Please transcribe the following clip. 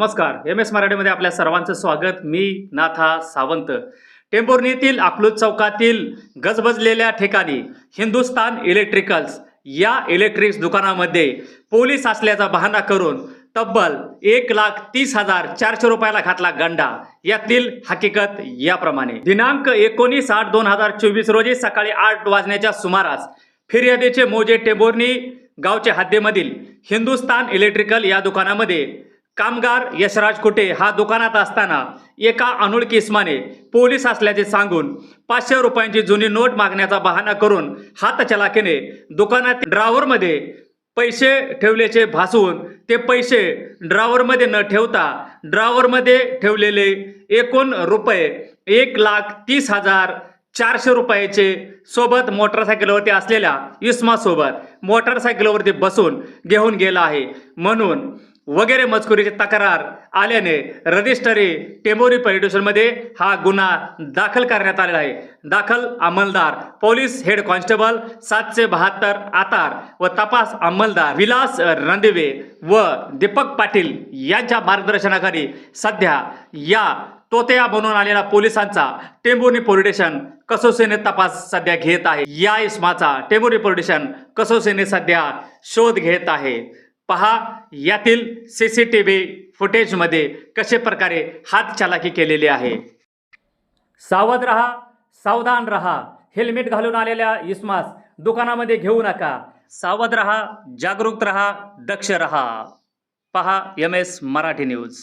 नमस्कार. M S मराठीमध्ये आपल्या सर्वांचं स्वागत. मी नाथा सावंत. टेंभुर्णीतील अकलूज चौकातील गजबजलेल्या ठिकाणी हिंदुस्तान इलेक्ट्रिकल्स या इलेक्ट्रिक्स दुकानामध्ये पोलीस असल्याचा बहाणा करून तब्बल एक लाख तीस हजार चारशे रुपयाला घातला गंडा. यातील हकीकत याप्रमाणे. दिनांक एकोणीस आठ दोन हजार चोवीस रोजी सकाळी आठ वाजण्याच्या सुमारास फिर्यादीचे मोजे टेंभुर्णी गावच्या हद्दीमधील हिंदुस्तान इलेक्ट्रिकल या दुकानामध्ये कामगार यशराज कुटे हा दुकानात असताना एका अनोळखी इस्माने पोलीस असल्याचे सांगून पाचशे रुपयांची जुनी नोट मागण्याचा बहाणा करून हातचलाकीने दुकानात ड्रावरमध्ये पैसे ठेवल्याचे भासवून ते पैसे ड्रावरमध्ये न ठेवता ड्रावरमध्ये ठेवलेले एकूण रुपये एक लाख तीस हजार चारशे रुपयाचे सोबत मोटरसायकलवरती असलेल्या इस्मासोबत मोटरसायकलवरती बसून घेऊन गेला आहे. म्हणून वगैरे मजकुरीची तक्रार आल्याने रजिस्टरी टेंबोरी पोलीस हा गुन्हा दाखल करण्यात आलेला आहे. दाखल अंमलदार पोलीस हेड कॉन्स्टेबल सातशे बहात्तर आतार व तपास अंमलदार विलास रणदिवे व दीपक पाटील यांच्या मार्गदर्शनाखाली सध्या या तोतया बनून आलेल्या पोलिसांचा टेंबोरी पोलिटेशन कसोसेने तपास सध्या घेत आहे. या इस्माचा टेंबोरी पोलिटेशन कसोसेने सध्या शोध घेत आहे. पहा यातील सी सी टी व्ही फुटेजमध्ये कशा प्रकारे हात चालाकी केलेली आहे. सावध रहा सावधान रहा हेल्मेट घालून आलेल्या इस्मास दुकानामध्ये घेऊ नका. सावध रहा जागरूक रहा दक्ष रहा. पहा एम एस मराठी न्यूज.